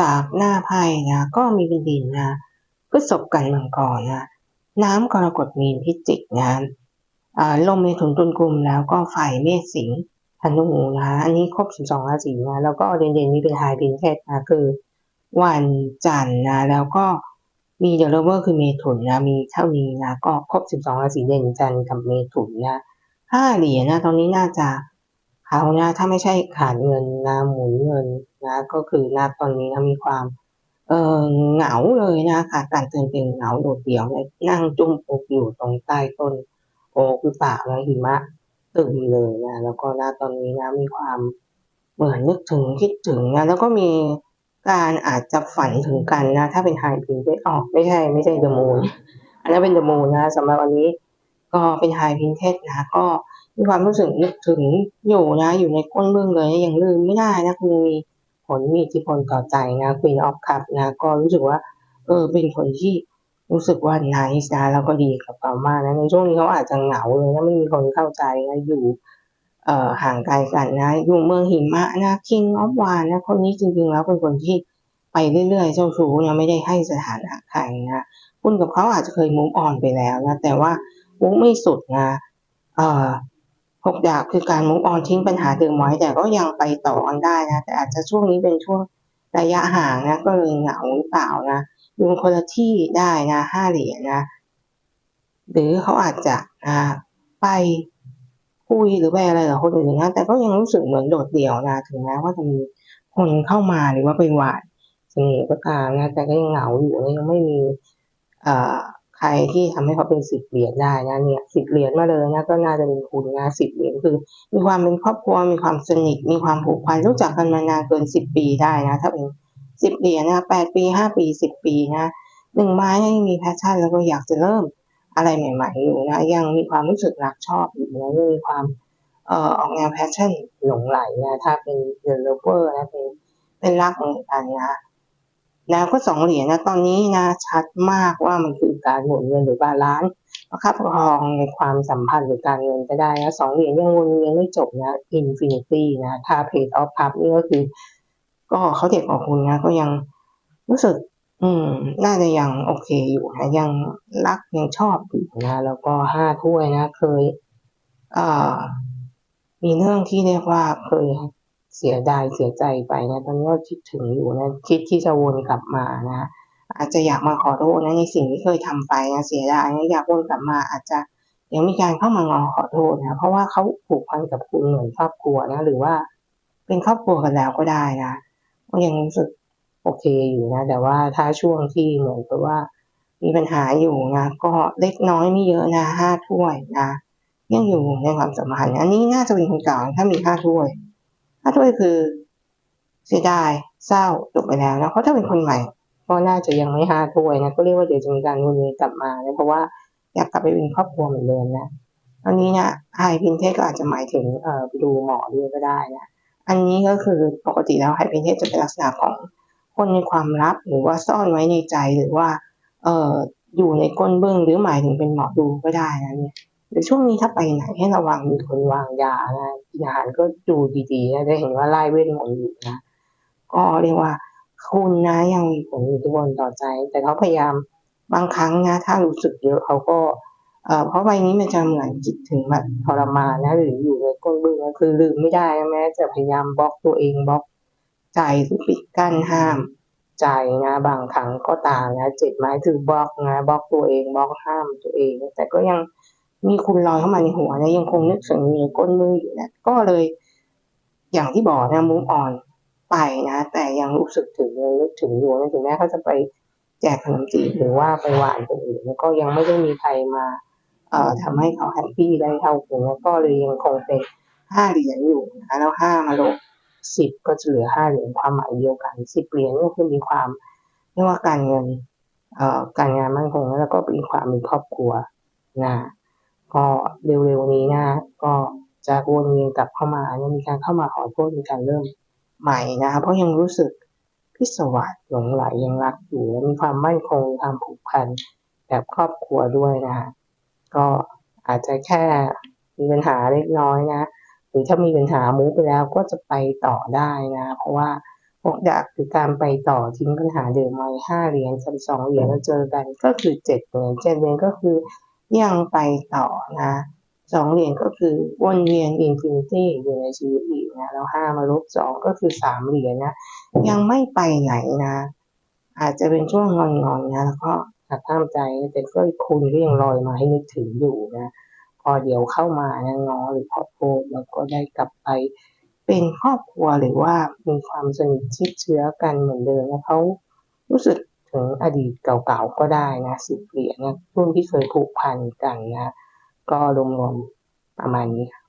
จากหน้าไพ่นะก็มีเป็นดินนะพฤษภกันมังกรนะน้ำกรกฎมีนพิจิกนะลมเมถุนตุลกุมแล้วก็ไฟเมษสิงห์ธนูนะอันนี้ครบ 12 ราศีนะแล้วก็เด่นๆมีเป็นไฮพินเทสนะคือวันจันทร์นะแล้วก็มีเดลเวอร์คือเมถุนนะมีเท่านี้นะก็ครบ 12 ราศีเด่นจันทร์กับเมถุนนะห้าเหรียญนะตอนนี้น่าจะเขานะถ้าไม่ใช่ขาดเงินนะหมุนเงิน นะ ก็คือนะตอนนี้นะมีความเออเหงาเลยนะค่ะการเตือนเป็นเหงาโดดเดี่ยวเลยนั่งจุ่มอกอยู่ตรงใต้ต้นโอคือป่าแล้วหิมะตึมเลยนะแล้วก็นะตอนนี้นะมีความเหมือนนึกถึงคิดถึงนะแล้วก็มีการอาจจะฝันถึงกันนะ ถ้าเป็นไฮพินได้ออกไม่ใช่ ไม่ใช่เดอะมูนอันนั้นเป็นเดอะมูนนะสำหรับวันนี้ก็เป็นไฮพินเทสนะก็มีความรู้สึกนึกถึงอยู่นะ อยู่ในก้นเบื้องเลยยังลืมไม่ได้นะคือมี ผลมีอิทธิพลต่อใจนะ Queen of Cup นะก็รู้สึกว่า เออเป็นคนที่รู้สึกว่า nice นะแล้วก็ดีกับเรามากนะในช่วงนี้เขาอาจจะเหงาเลยนะไม่มีคนเข้าใจนะอยู่เอ่อห่างไกลกันนะอยู่เมืองหิมะนะ King of w a n นะคนนี้จริงๆแล้วเป็นคนที่ไปเรื่อยๆเจ้าชู้นะไม่ได้ให้สถานะใครนะคุณกับเขาอาจจะเคยมุมอ่อนไปแล้วนะแต่ว่ามุกไม่สุดนะเอ่อ หกดาบคือการมุกออนทิ้งปัญหาเดิมไว้แต่ก็ยังไปต่อกันได้นะแต่อาจจะช่วงนี้เป็นช่วงระยะห่างนะก็เลยเหงาหรือเปล่านะยู่คนละที่ได้นะห้าเหรียญนะ หรือเขาอาจจะนะไปคุยหรือไปอะไรกับคนอื่นนะแต่ก็ยังรู้สึกเหมือนโดดเดี่ยวนะถึงแม้ว่าจะมีคนเข้ามาหรือว่าไปหวานสน่ห์ก็ตามนะแต่ก็ยังเหงาอยู่และยังไม่มีอ่อ ใครที่ทำให้เขาเป็นสิบเหรียญได้นะเนี่ยสิบเหรียญมาเลยนะก็น่าจะเป็นคุณนะสิบเหรียญคือ มีความเป็นครอบครัวมีความสนิทมีความผูกพันรู้จักกันมานานเกินสิบปีได้นะถ้าเป็นสิบเหรียญนะแปดปีห้าปีสิบปีนะหนึ่งไม้ยังมีแพชชั่นแล้วก็อยากจะเริ่มอะไรใหม่ ๆ อยู่นะยังมีความรู้สึกรักชอบอยู่นะยังมีความเอ่อออกแนวแพชชั่นหลงไหลนะถ้าเป็นเดลเวอร์นะเป็นเป็นรักเหมือนกันนะ แล้วก็สองเหรียญนะตอนนี้นะชัดมากว่ามันคือการหมุนเงินหรือบาลานซ์ประคับประคองในความสัมพันธ์หรือการเงินก็ได้นะสองเหรียญยังวนเวียนไม่จบนะอินฟินิตี้นะถ้าเพจออฟพับนี่ก็คือ ก็เขาเด็กกว่าคุณนะก็ยังรู้สึก อืม น่าจะยังโอเคอยู่นะยังรักยังชอบอยู่นะแล้วก็ห้าถ้วยนะเคย เอ่อมีเรื่องที่เรียกว่าเคย เสียดายเสียใจไปนะตอนนี้ก็คิดถึงอยู่นะคิดที่จะวนกลับมานะอาจจะอยากมาขอโทษนะในสิ่งที่เคยทำไปนะเสียดายนะอยากวนกลับมาอาจจะยังมีการเข้ามางอขอโทษนะเพราะว่าเขาผูกพันกับคุณเหมือนครอบครัวนะ หรือว่าเป็นครอบครัวกันแล้วก็ได้นะก็ยังรู้สึกโอเคอยู่นะ แต่ว่าถ้าช่วงที่เหมือนกับว่า มีปัญหาอยู่นะก็เล็กน้อยไม่เยอะนะห้าถ้วยนะยังอยู่ในความสัมพันธ์อันนี้น่าจะเป็นคนเก่าถ้ามีห้าถ้วย ห้าถ้วยคือเสียดายเศร้าจบไปแล้วนะเพราะถ้าเป็นคนใหม่ก็น่าจะยังไม่ห้าถ้วยนะก็เรียกว่าเดี๋ยวจะมีการวนเวียนกลับมานะเพราะว่าอยากกลับไปเป็นครอบครัวเหมือนเดิมนะตอนนี้นะไฮพินเทสก็อาจจะหมายถึงเอ่อไปดูหมอด้วยก็ได้นะอันนี้ก็คือปกติแล้วไฮพินเทสจะเป็นลักษณะของคนในความลับหรือว่าซ่อนไว้ในใจหรือว่า เอ่ออยู่ในก้นเบื้องหรือหมายถึงเป็นหมอดูก็ได้นะเนี่ย หรือช่วงนี้ถ้าไปไหนให้ระวังมีคนวางยานะยาก็ดูดีๆนะจะเห็นว่าไล่เวทมนต์อยู่นะก็เรียกว่าคุณนะยังมีผลอิทธิพลต่อใจ แต่เขาพยายามบางครั้งนะ ถ้ารู้สึกเยอะเขาก็เอ่อเพราะใบนี้มันจะเหมือนจิตถึงแบบทรมานนะ หรืออยู่ในก้นบึ้งคือลืมไม่ได้แม้จะพยายามบล็อกตัวเองบล็อกใจหรือปิดกั้นห้ามใจนะ บางครั้งก็ตามนะเจ็ดไม้คือบล็อกนะบล็อกตัวเองบล็อกห้ามตัวเอง แต่ก็ยัง มีคุณลอยเข้ามาในหัวนะยังคงนึกถึงอยู่ในก้นมืออยู่นะก็เลย อย่างที่บอกนะมุ้งอ่อนไปนะ แต่ยังรู้สึกถึงนึกถึงอยู่นะถึงแม้เขาจะไปแจกขนมจีบหรือว่าไปหวานคนอื่นก็ยังไม่ได้มีใครมาเอ่อทำให้เขาแฮปปี้ได้เท่าคุณก็เลยยังคงเป็นห้าเหรียญอยู่นะแล้วห้ามาลบสิบก็จะเหลือห้าเหรียญความหมายเดียวกันสิบเหรียญก็คือมีความเรียกว่าการเงินเอ่อการงานมั่นคงแล้วก็มีความมีครอบครัวนะ เร็วๆนี้นะก็จะวนเวียนกลับเข้ามายังมีการเข้ามาขอโทษมีการเริ่มใหม่นะคะเพราะยังรู้สึกพิศวาสหลงไหลยังรักอยู่และมีความมั่นคงความผูกพันแบบครอบครัวด้วยนะก็อาจจะแค่มีปัญหาเล็กน้อยนะ หรือถ้ามีปัญหามูไปแล้วก็จะไปต่อได้นะ เพราะว่าหกดาบคือการไปต่อทิ้งปัญหาเดิมไว้ห้าเหรียญกับสองเหรียญแล้วเจอกันก็คือเจ็ดเหรียญเจ็ดเหรียญก็คือ ยังไปต่อนะสองเหรียญก็คือวนเวียนอินฟินิตี้อยู่ในชีวิตอีกนะแล้วห้ามาลบสองก็คือสามเหรียญนะ ยังไม่ไปไหนนะ อาจจะเป็นช่วงงอนๆนะแล้วก็หักห้ามใจแต่ก็คุณก็ยังลอยมาให้นึกถึงอยู่นะ พอเดี๋ยวเข้ามานะงอหรือขอโทษแล้วก็ได้กลับไปเป็นครอบครัวหรือว่ามีความสนิทชิดเชื้อกันเหมือนเดิมนะเขารู้สึก ถึงอดีตเก่าๆก็ได้นะสิบเหรียญรุ่นที่เคยผูกพันกันนะ ก็รวมๆประมาณนี้ค่ะ